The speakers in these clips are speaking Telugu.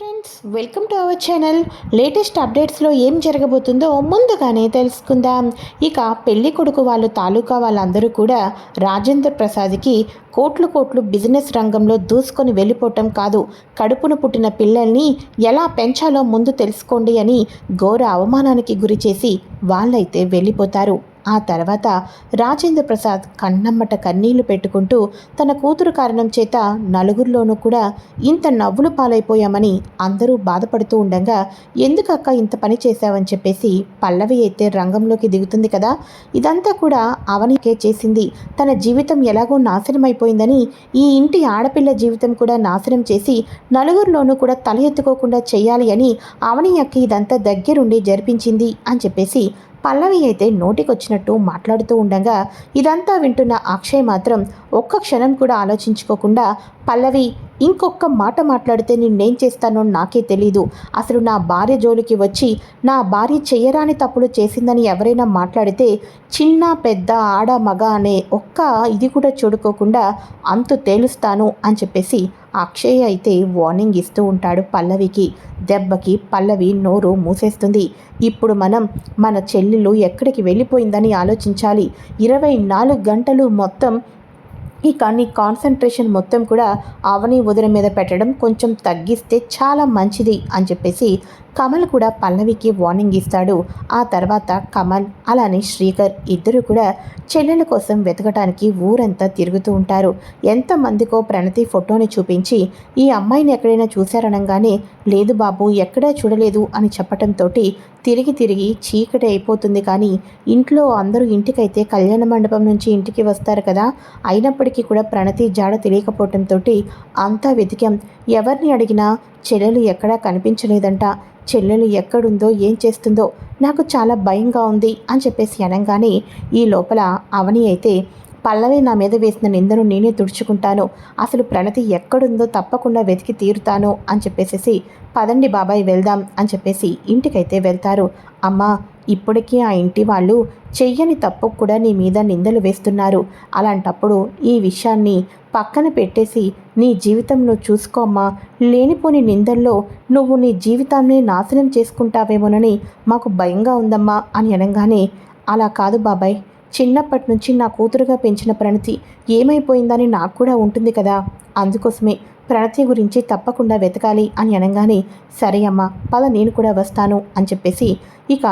Friends welcome to our channel. Latest అప్డేట్స్లో ఏం జరగబోతుందో ముందుగానే తెలుసుకుందాం. ఇక పెళ్ళి కొడుకు వాళ్ళు తాలూకా వాళ్ళందరూ కూడా రాజేంద్ర ప్రసాద్కి కోట్లు కోట్లు బిజినెస్ రంగంలో దూసుకొని వెళ్ళిపోవటం కాదు. కడుపును పుట్టిన పిల్లల్ని ఎలా పెంచాలో ముందు తెలుసుకోండి అని ఘోర అవమానానికి గురి చేసి వాళ్ళైతే వెళ్ళిపోతారు. ఆ తర్వాత రాజేంద్ర ప్రసాద్ కన్నమ్మట కన్నీళ్ళు పెట్టుకుంటూ తన కూతురు కారణం చేత నలుగురిలోనూ కూడా ఇంత నవ్వులు పాలైపోయామని అందరూ బాధపడుతూ ఉండగా ఎందుకక్క ఇంత పని చేశావని చెప్పేసి పల్లవి అయితే రంగంలోకి దిగుతుంది కదా? ఇదంతా కూడా అవనికే చేసింది. తన జీవితం ఎలాగో నాశనం అయిపోయిందని ఈ ఇంటి ఆడపిల్ల జీవితం కూడా నాశనం చేసి నలుగురిలోనూ కూడా తల ఎత్తుకోకుండా చేయాలి అని అవని అక్క ఇదంతా దగ్గరుండి జరిపించింది అని చెప్పేసి పల్లవి అయితే నోటికొచ్చినట్టు మాట్లాడుతూ ఉండగా ఇదంతా వింటున్న అక్షయ్ మాత్రం ఒక్క క్షణం కూడా ఆలోచించుకోకుండా పల్లవి ఇంకొక మాట మాట్లాడితే నిన్నేం చేస్తానో నాకే తెలీదు. అసలు నా భార్య జోలికి వచ్చి నా భార్య చెయ్యరాని తప్పులు చేసిందని ఎవరైనా మాట్లాడితే చిన్న పెద్ద ఆడ మగ అనే ఒక్క ఇది కూడా చూడుకోకుండా అంతు తేలుస్తాను అని చెప్పేసి అక్షయ్ అయితే వార్నింగ్ ఇస్తూ ఉంటాడు పల్లవికి. దెబ్బకి పల్లవి నోరు మూసేస్తుంది. ఇప్పుడు మనం మన చెల్లెలు ఎక్కడికి వెళ్ళిపోయిందని ఆలోచించాలి. ఇరవై నాలుగు గంటలు మొత్తం ఇక నీ కాన్సన్ట్రేషన్ మొత్తం కూడా అవని వదిన మీద పెట్టడం కొంచెం తగ్గిస్తే చాలా మంచిది అని చెప్పేసి కమల్ కూడా పల్లవికి వార్నింగ్ ఇస్తాడు. ఆ తర్వాత కమల్ అలానే శ్రీకర్ ఇద్దరు కూడా చెల్లెల కోసం వెతకటానికి ఊరంతా తిరుగుతూ ఉంటారు. ఎంతమందికో ప్రణతి ఫోటోని చూపించి ఈ అమ్మాయిని ఎక్కడైనా చూశారనగానే లేదు బాబు ఎక్కడా చూడలేదు అని చెప్పటంతో తిరిగి తిరిగి చీకటి అయిపోతుంది. కానీ ఇంట్లో అందరూ ఇంటికైతే కళ్యాణ మండపం నుంచి ఇంటికి వస్తారు కదా. అయినప్పటికీ కూడా ప్రణతి జాడ తెలియకపోవటంతో అంతా వెతికాం. ఎవరిని అడిగినా చెల్లెలు ఎక్కడా కనిపించలేదంట. చెల్లెలు ఎక్కడుందో ఏం చేస్తుందో నాకు చాలా భయంగా ఉంది అని చెప్పేసి అనగానే ఈ లోపల అవని అయితే పల్లవి నా మీద వేసిన నిందను నేనే తుడుచుకుంటాను. అసలు ప్రణతి ఎక్కడుందో తప్పకుండా వెతికి తీరుతాను అని చెప్పేసి పదండి బాబాయ్ వెళ్దాం అని చెప్పేసి ఇంటికైతే వెళ్తారు. అమ్మా ఇప్పటికీ ఆ ఇంటి వాళ్ళు చెయ్యని తప్పు కూడా నీ మీద నిందలు వేస్తున్నారు. అలాంటప్పుడు ఈ విషయాన్ని పక్కన పెట్టేసి నీ జీవితంలో చూసుకోమ్మా లేనిపోని నిందల్లో నువ్వు నీ జీవితాన్ని నాశనం చేసుకుంటావేమోనని మాకు భయంగా ఉందమ్మా అని అనగానే అలా కాదు బాబాయ్. చిన్నప్పటి నుంచి నా కూతురుగా పెంచిన ప్రణతి ఏమైపోయిందని నాకు కూడా ఉంటుంది కదా. అందుకోసమే ప్రణతి గురించి తప్పకుండా వెతకాలి అని అనగానే సరే అమ్మా పద నేను కూడా వస్తాను అని చెప్పేసి ఇక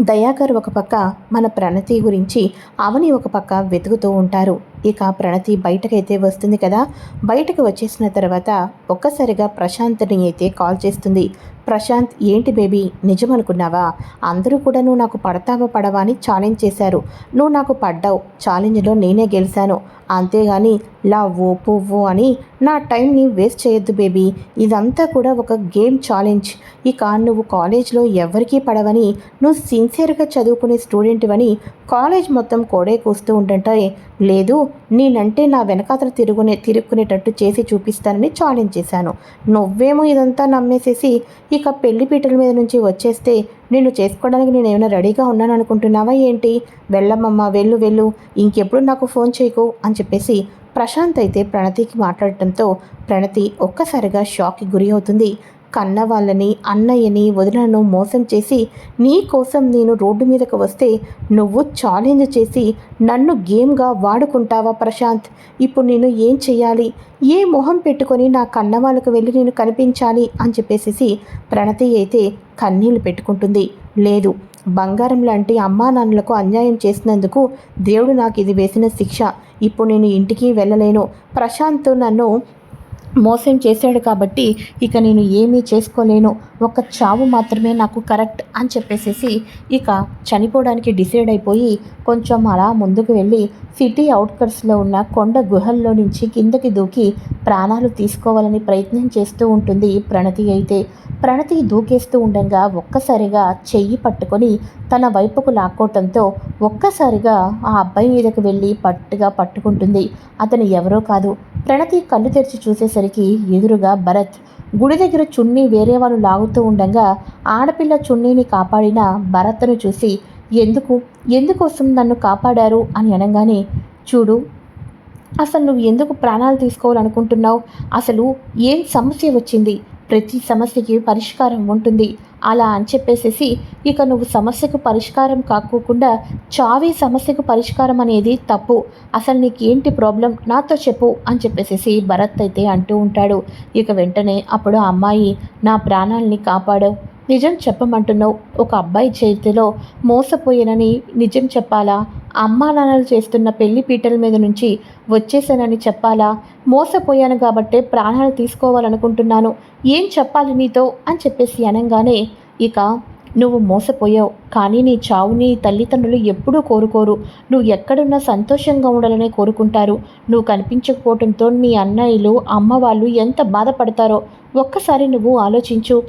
దయాకర్ ఒక పక్క మన ప్రణతి గురించి అవని ఒక పక్క వెతుకుతూ ఉంటారు. ఇక ప్రణతి బయటకైతే వస్తుంది కదా. బయటకు వచ్చేసిన తర్వాత ఒక్కసారిగా ప్రశాంత్ని అయితే కాల్ చేస్తుంది. ప్రశాంత్ ఏంటి బేబీ నిజమనుకున్నావా? అందరూ కూడా నువ్వు నాకు పడతావా పడవా? అని ఛాలెంజ్ చేశారు. నువ్వు నాకు పడ్డావు. ఛాలెంజ్లో నేనే గెలిచాను అంతేగాని లవ్వు పువ్వు అని నా టైంని వేస్ట్ చేయొద్దు బేబీ. ఇదంతా కూడా ఒక గేమ్ ఛాలెంజ్ ఇక నువ్వు కాలేజ్లో ఎవరికీ పడవని నువ్వు సిన్సియర్గా చదువుకునే స్టూడెంట్వని కాలేజ్ మొత్తం కోడే కూస్తూ ఉంటుంటే లేదు. నేనంటే నా వెనకాతలు తిరుగునే తిరుక్కునేటట్టు చేసి చూపిస్తానని ఛాలెంజ్ చేశాను. నువ్వేమో ఇదంతా నమ్మేసేసి ఇక పెళ్ళి పీటల మీద నుంచి వచ్చేస్తే నిన్ను చేసుకోవడానికి నేను ఏమైనా రెడీగా ఉన్నాను అనుకుంటున్నావా ఏంటి? వెళ్ళమ్మమ్మ వెళ్ళు వెళ్ళు ఇంకెప్పుడు నాకు ఫోన్ చేయకు అని చెప్పేసి ప్రశాంత్ అయితే ప్రణతికి మాట్లాడటంతో ప్రణతి ఒక్కసారిగా షాక్కి గురి అవుతుంది. కన్న వాళ్ళని అన్నయ్యని వదినను మోసం చేసి నీ కోసం నేను రోడ్డు మీదకు వస్తే నువ్వు ఛాలెంజ్ చేసి నన్ను గేమ్గా వాడుకుంటావా ప్రశాంత్? ఇప్పుడు నేను ఏం చేయాలి ఏ మొహం పెట్టుకొని నా కన్న వాళ్ళకు వెళ్ళి నేను కనిపించాలి? అని చెప్పేసి ప్రణతి అయితే కన్నీళ్ళు పెట్టుకుంటుంది. లేదు బంగారం లాంటి అమ్మా నాన్నలకు అన్యాయం చేసినందుకు దేవుడు నాకు ఇది వేసిన శిక్ష. ఇప్పుడు నేను ఇంటికి వెళ్ళలేను. ప్రశాంత్ నన్ను మోసం చేశాడు కాబట్టి ఇక నేను ఏమీ చేసుకోలేను. ఒక చావు మాత్రమే నాకు కరెక్ట్ అని చెప్పేసేసి ఇక చనిపోవడానికి డిసైడ్ అయిపోయి కొంచెం అలా ముందుకు వెళ్ళి సిటీ అవుట్కట్స్లో ఉన్న కొండ గుహల్లో నుంచి కిందకి దూకి ప్రాణాలు తీసుకోవాలని ప్రయత్నం చేస్తూ ఉంటుంది ప్రణతి అయితే. ప్రణతి దూకేస్తూ ఉండగా ఒక్కసారిగా చెయ్యి పట్టుకొని తన వైపుకు లాక్కోవటంతో ఒక్కసారిగా ఆ అబ్బాయి మీదకు వెళ్ళి పట్టుగా పట్టుకుంటుంది. అతను ఎవరో కాదు. ప్రణతి కళ్ళు తెరిచి చూసేసరికి ఎదురుగా భరత్. గుడి దగ్గర చున్నీ వేరే వాళ్ళు లాగుతూ ఉండగా ఆడపిల్ల చున్నీని కాపాడిన భరత్ను చూసి ఎందుకు? ఎందుకోసం నన్ను కాపాడారు? అని అనగానే చూడు అసలు నువ్వు ఎందుకు ప్రాణాలు తీసుకోవాలనుకుంటున్నావు? అసలు ఏం సమస్య వచ్చింది? ప్రతి సమస్యకి పరిష్కారం ఉంటుంది. అలా అని చెప్పేసేసి ఇక నువ్వు సమస్యకు పరిష్కారం కాకోకుండా చావే సమస్యకు పరిష్కారం అనేది తప్పు. అసలు నీకు ఏంటి ప్రాబ్లం? నాతో చెప్పు అని చెప్పేసేసి భరత్ అయితే అంటూ ఉంటాడు. ఇక వెంటనే అప్పుడు ఆ అమ్మాయి నా ప్రాణాలని కాపాడవు నిజం చెప్పమంటున్నావు. ఒక అబ్బాయి చేతిలో మోసపోయానని నిజం చెప్పాలా? అమ్మా నాన్నలు చేస్తున్న పెళ్ళి పీటల మీద నుంచి వచ్చేసానని చెప్పాలా? మోసపోయాను కాబట్టే ప్రాణాలు తీసుకోవాలనుకుంటున్నాను. ఏం చెప్పాలి నీతో? అని చెప్పేసి అనగానే ఇక నువ్వు మోసపోయావు. కానీ నీ చావుని తల్లిదండ్రులు ఎప్పుడూ కోరుకోరు. నువ్వు ఎక్కడున్నా సంతోషంగా ఉండాలనే కోరుకుంటారు. నువ్వు కనిపించకపోవడంతో మీ అన్నయ్యలు అమ్మ వాళ్ళు ఎంత బాధపడతారో ఒక్కసారి నువ్వు ఆలోచించు.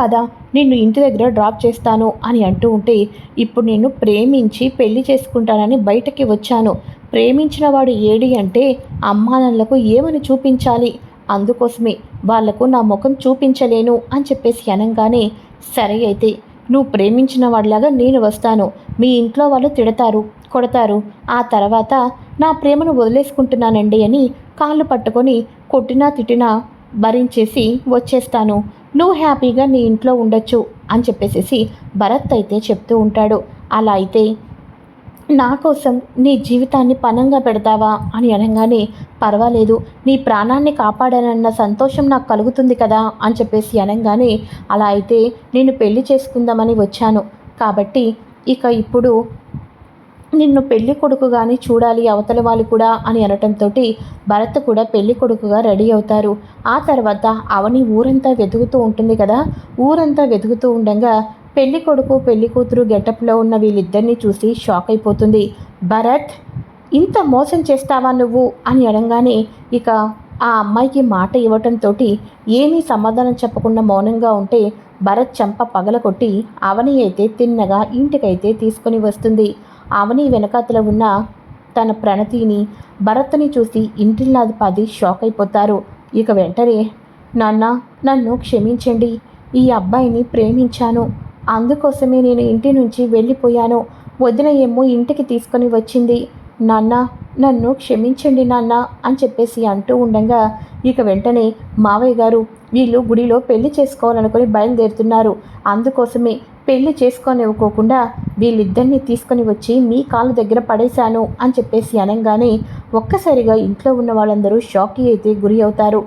పద నిన్ను ఇంటి దగ్గర డ్రాప్ చేస్తాను అని అంటూ ఉంటే ఇప్పుడు నేను ప్రేమించి పెళ్ళి చేసుకుంటానని బయటకి వచ్చాను. ప్రేమించిన వాడు ఏడి అంటే అమ్మానాన్నలకు ఏమని చూపించాలి? అందుకోసమే వాళ్ళకు నా ముఖం చూపించలేను అని చెప్పేసి అనగానే సరే అయితే నువ్వు ప్రేమించిన వాడిలాగా నేను వస్తాను. మీ ఇంట్లో వాళ్ళు తిడతారు కొడతారు. ఆ తర్వాత నా ప్రేమను వదిలేసుకుంటున్నానండి అని కాళ్ళు పట్టుకొని కొట్టినా తిట్టినా భరించేసి వచ్చేస్తాను. నువ్వు హ్యాపీగా నీ ఇంట్లో ఉండొచ్చు అని చెప్పేసి భరత్ అయితే చెప్తూ ఉంటాడు. అలా అయితే నా కోసం నీ జీవితాన్ని పనంగా పెడతావా అని అనగానే పర్వాలేదు నీ ప్రాణాన్ని కాపాడానన్న సంతోషం నాకు కలుగుతుంది కదా అని చెప్పేసి అనగానే అలా అయితే నేను పెళ్ళి చేసుకుందామని వచ్చాను. కాబట్టి ఇక ఇప్పుడు నిన్ను పెళ్ళి కొడుకుగాని చూడాలి అవతల వాళ్ళు కూడా అని అనటంతో భరత్ కూడా పెళ్ళి కొడుకుగా రెడీ అవుతారు. ఆ తర్వాత అవని ఊరంతా వెతుకుతూ ఉంటుంది కదా. ఊరంతా వెతుకుతూ ఉండగా పెళ్ళి కొడుకు పెళ్ళి కూతురు గెటప్లో ఉన్న వీళ్ళిద్దరినీ చూసి షాక్ అయిపోతుంది. భరత్ ఇంత మోసం చేస్తావా నువ్వు? అని అనగానే ఇక ఆ అమ్మాయికి మాట ఇవ్వటంతో ఏమీ సమాధానం చెప్పకుండా మౌనంగా ఉంటే భరత్ చంప పగలకొట్టి అవని అయితే తిన్నగా ఇంటికైతే తీసుకొని వస్తుంది. అవని వెనకాతల ఉన్న తన ప్రణతిని భరత్ని చూసి ఇంటిల్లాది పది షాక్ అయిపోతారు. ఇక వెంటనే నాన్న నన్ను క్షమించండి. ఈ అబ్బాయిని ప్రేమించాను. అందుకోసమే నేను ఇంటి నుంచి వెళ్ళిపోయాను. వదిన ఏమో ఇంటికి తీసుకొని వచ్చింది. నాన్న నన్ను క్షమించండి నాన్న అని చెప్పేసి అంటూ ఉండగా ఇక వెంటనే మావయ్య గారు వీళ్ళు గుడిలో పెళ్ళి చేసుకోవాలనుకుని బయలుదేరుతున్నారు. అందుకోసమే పెళ్ళి చేసుకోనివ్వకోకుండా వీళ్ళిద్దరినీ తీసుకొని వచ్చి మీ కాళ్ళ దగ్గర పడేశాను అని చెప్పేసి అనగానే ఒక్కసారిగా ఇంట్లో ఉన్న వాళ్ళందరూ షాక్కి అయితే గురి అవుతారు.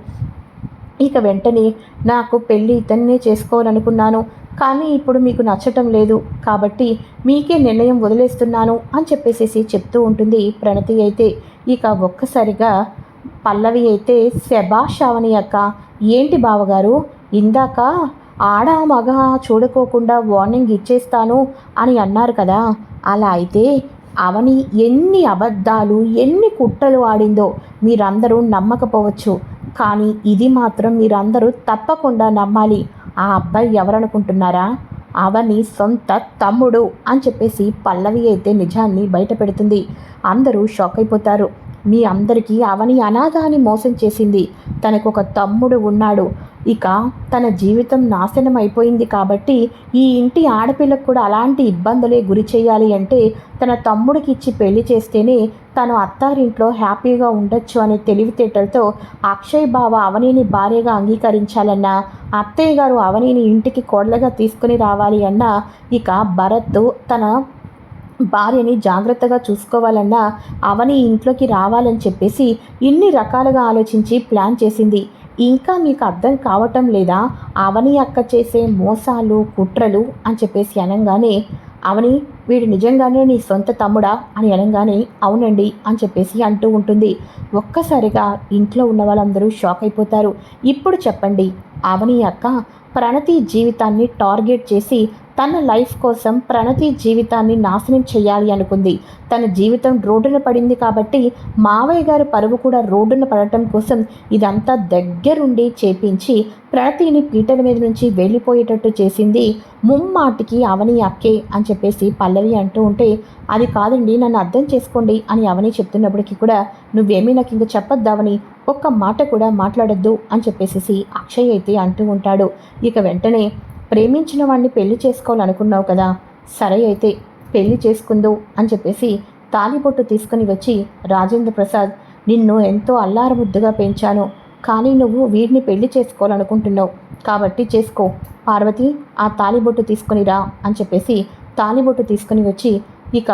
ఇక వెంటనే నాకు పెళ్ళి ఇతన్నే చేసుకోవాలనుకున్నాను కానీ ఇప్పుడు మీకు నచ్చటం లేదు. కాబట్టి మీకే నిర్ణయం వదిలేస్తున్నాను అని చెప్పేసేసి చెప్తూ ఉంటుంది ప్రణతి అయితే. ఇక ఒక్కసారిగా పల్లవి అయితే శభాషావని అక్క ఏంటి బావగారు? ఇందాక ఆడ మగ చూడుకోకుండా వార్నింగ్ ఇచ్చేస్తాను అని అన్నారు కదా. అలా అయితే అవని ఎన్ని అబద్ధాలు ఎన్ని కుట్రలు ఆడిందో మీరందరూ నమ్మకపోవచ్చు. కానీ ఇది మాత్రం మీరందరూ తప్పకుండా నమ్మాలి. ఆ అబ్బాయి ఎవరనుకుంటున్నారా? అవని సొంత తమ్ముడు అని చెప్పేసి పల్లవి అయితే నిజాన్ని బయటపెడుతుంది అందరూ షాక్ అయిపోతారు. మీ అందరికీ అవని అనాథాన్ని మోసం చేసింది. తనకు ఒక తమ్ముడు ఉన్నాడు. ఇక తన జీవితం నాశనం అయిపోయింది కాబట్టి ఈ ఇంటి ఆడపిల్లకు కూడా అలాంటి ఇబ్బందులే గురి చేయాలి అంటే తన తమ్ముడికి ఇచ్చి పెళ్ళి చేస్తేనే తను అత్తారింట్లో హ్యాపీగా ఉండొచ్చు అనే తెలివితేటలతో అక్షయ్ బావ అవనిని భార్యగా అంగీకరించాలన్నా అత్తయ్య గారు అవనిని ఇంటికి కోడలుగా తీసుకుని రావాలి అన్నా ఇక భరత్ తన భార్యని జాగ్రత్తగా చూసుకోవాలన్నా అవని ఇంట్లోకి రావాలని చెప్పేసి ఇన్ని రకాలుగా ఆలోచించి ప్లాన్ చేసింది. ఇంకా మీకు అర్థం కావటం లేదా? అవని అక్క చేసే మోసాలు కుట్రలు అని చెప్పేసి అనగానే అవని వీడు నిజంగానే నీ సొంత తమ్ముడా అని అనగానే అవునండి అని చెప్పేసి అంటూ ఉంటుంది. ఒక్కసారిగా ఇంట్లో ఉన్న వాళ్ళందరూ షాక్ అయిపోతారు. ఇప్పుడు చెప్పండి అవని అక్క ప్రణతి జీవితాన్ని టార్గెట్ చేసి తన లైఫ్ కోసం ప్రణతి జీవితాన్ని నాశనం చేయాలి అనుకుంది. తన జీవితం రోడ్డున పడింది కాబట్టి మావయ్య గారు పరువు కూడా రోడ్డున పడటం కోసం ఇదంతా దగ్గరుండి చేపించి ప్రణతిని పీటల మీద నుంచి వెళ్ళిపోయేటట్టు చేసింది. ముమ్మాటికి అవని అక్కే అని చెప్పేసి పల్లవి అంటూ ఉంటే అది కాదండి నన్ను అర్థం చేసుకోండి అని అవని చెప్తున్నప్పటికీ కూడా నువ్వేమీ నాకు ఇంక చెప్పొద్దావని ఒక్క మాట కూడా మాట్లాడొద్దు అని చెప్పేసి అక్షయ్ అయితే అంటూ ఉంటాడు. ఇక వెంటనే ప్రేమించిన వాడిని పెళ్ళి చేసుకోవాలనుకున్నావు కదా సరే అయితే పెళ్ళి చేసుకుందో అని చెప్పేసి తాలిబొట్టు తీసుకుని వచ్చి రాజేంద్ర ప్రసాద్ నిన్ను ఎంతో అల్లారముద్దుగా పెంచాను కానీ నువ్వు వీడిని పెళ్ళి చేసుకోవాలనుకుంటున్నావు కాబట్టి చేసుకో. పార్వతి ఆ తాలిబొట్టు తీసుకుని రా అని చెప్పేసి తాలిబొట్టు తీసుకుని వచ్చి ఇక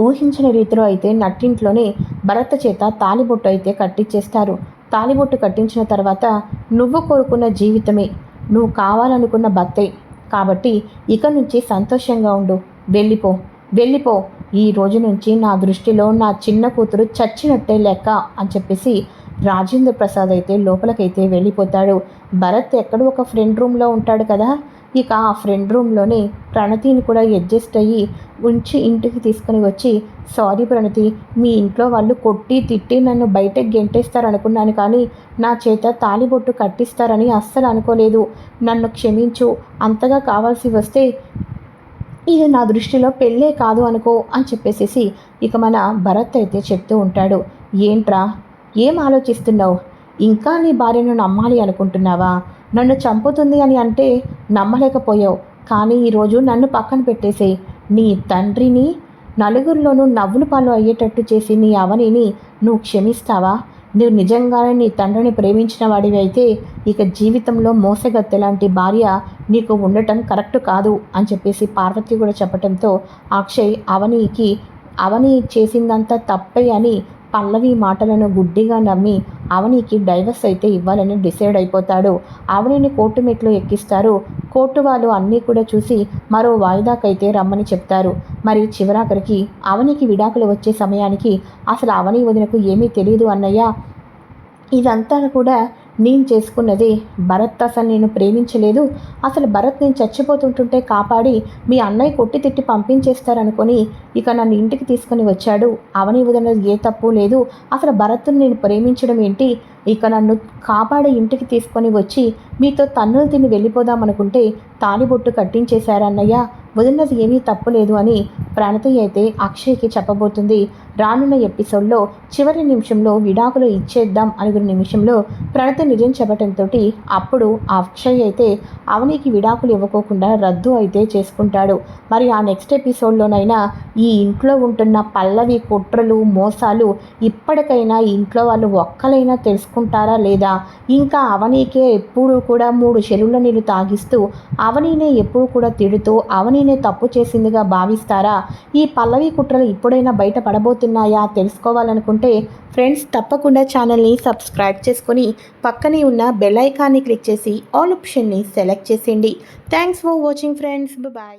ఊహించిన రీతిలో అయితే నట్టింట్లోనే భరత చేత తాలిబొట్టు అయితే కట్టించేస్తారు తాలిబొట్టు కట్టించిన తర్వాత నువ్వు కోరుకున్న జీవితమే. నువ్వు కావాలనుకున్న భర్తే కాబట్టి ఇక నుంచి సంతోషంగా ఉండు. వెళ్ళిపో. వెళ్ళిపో. ఈ రోజు నుంచి నా దృష్టిలో నా చిన్న కూతురు చచ్చినట్టే లెక్క అని చెప్పేసి రాజేంద్ర ప్రసాద్ అయితే లోపలికైతే వెళ్ళిపోతాడు. భరత్ ఎక్కడో ఒక ఫ్రెండ్ రూమ్లో ఉంటాడు కదా. ఇక ఆ ఫ్రెండ్ రూమ్లోనే ప్రణతిని కూడా అడ్జస్ట్ అయ్యి ఉంచి ఇంటికి తీసుకుని వచ్చి సారీ ప్రణతి మీ ఇంట్లో వాళ్ళు కొట్టి తిట్టి నన్ను బయటకు గెంటేస్తారనుకున్నాను కానీ నా చేత తాలిబొట్టు కట్టిస్తారని అస్సలు అనుకోలేదు. నన్ను క్షమించు. అంతగా కావాల్సి వస్తే ఇది నా దృష్టిలో పెళ్ళే కాదు అనుకో అని చెప్పేసేసి ఇక మన భరత్ అయితే చెప్తూ ఉంటాడు. ఏంట్రా? ఏం ఆలోచిస్తున్నావు? ఇంకా నీ భార్యను నమ్మాలి అనుకుంటున్నావా? నన్ను చంపుతుంది అని అంటే నమ్మలేకపోయావు. కానీ ఈరోజు నన్ను పక్కన పెట్టేసే నీ తండ్రిని నలుగురిలోనూ నవ్వులు పాలు అయ్యేటట్టు చేసి నీ అవనిని నువ్వు క్షమిస్తావా? నువ్వు నిజంగానే నీ తండ్రిని ప్రేమించిన వాడివి అయితే ఇక జీవితంలో మోసగత్తె లాంటి భార్య నీకు ఉండటం కరెక్ట్ కాదు అని చెప్పేసి పార్వతి కూడా చెప్పడంతో అక్షయ్ అవనికి అవని చేసిందంతా తప్పే అని పల్లవి మాటలను గుడ్డిగా నమ్మి అవనికి డైవర్స్ అయితే ఇవ్వాలని డిసైడ్ అయిపోతాడు. అవనిని కోర్టు మెట్లు ఎక్కిస్తారు. కోర్టు వాళ్ళు అన్నీ కూడా చూసి మరో వాయిదాకైతే రమ్మని చెప్తారు. మరి చివరాఖరికి అవనికి విడాకులు వచ్చే సమయానికి అసలు అవని వదినకు ఏమీ తెలియదు అన్నయ్య. ఇదంతా కూడా నేను చేసుకున్నది భరత్ అసలు నేను ప్రేమించలేదు. అసలు భరత్ నేను చచ్చిపోతుంటుంటే కాపాడి మీ అన్నయ్య కొట్టి తిట్టి పంపించేస్తారనుకొని ఇక నన్ను ఇంటికి తీసుకుని వచ్చాడు. అవని వదిన ఏ తప్పు లేదు. అసలు భరత్ను నేను ప్రేమించడం ఏంటి? ఇక నన్ను కాపాడే ఇంటికి తీసుకొని వచ్చి మీతో తన్నులు తిని వెళ్ళిపోదామనుకుంటే తాలిబొట్టు కట్టించేశారన్నయ్య. వదిలినది ఏమీ తప్పులేదు అని ప్రణతి అయితే అక్షయ్కి చెప్పబోతుంది. రానున్న ఎపిసోడ్లో చివరి నిమిషంలో విడాకులు ఇచ్చేద్దాం అనుకున్న నిమిషంలో ప్రణతి నిజం చెప్పడంతో అప్పుడు అక్షయ్ అయితే అవనికి విడాకులు ఇవ్వకోకుండా రద్దు అయితే చేసుకుంటాడు. మరి ఆ నెక్స్ట్ ఎపిసోడ్లోనైనా ఈ ఇంట్లో ఉంటున్న పల్లవి కుట్రలు మోసాలు ఇప్పటికైనా ఇంట్లో వాళ్ళు ఒక్కలైనా తెలుసుకుంటారా లేదా? ఇంకా అవనీకే ఎప్పుడు కూడా మూడు చెరువుల నీళ్ళు తాగిస్తూ అవనీనే ఎప్పుడు కూడా తిడుతూ అవనీనే తప్పు చేసిందిగా భావిస్తారా? ఈ పల్లవి కుట్రలు ఇప్పుడైనా బయటపడబోతున్నాయా? తెలుసుకోవాలనుకుంటే ఫ్రెండ్స్ తప్పకుండా ఛానల్ని సబ్స్క్రైబ్ చేసుకొని పక్కనే ఉన్న బెల్ ఐకాన్ని క్లిక్ చేసి ఆల్ ఆప్షన్ని సెలెక్ట్ చేసేయండి. Thanks for watching friends. Bye.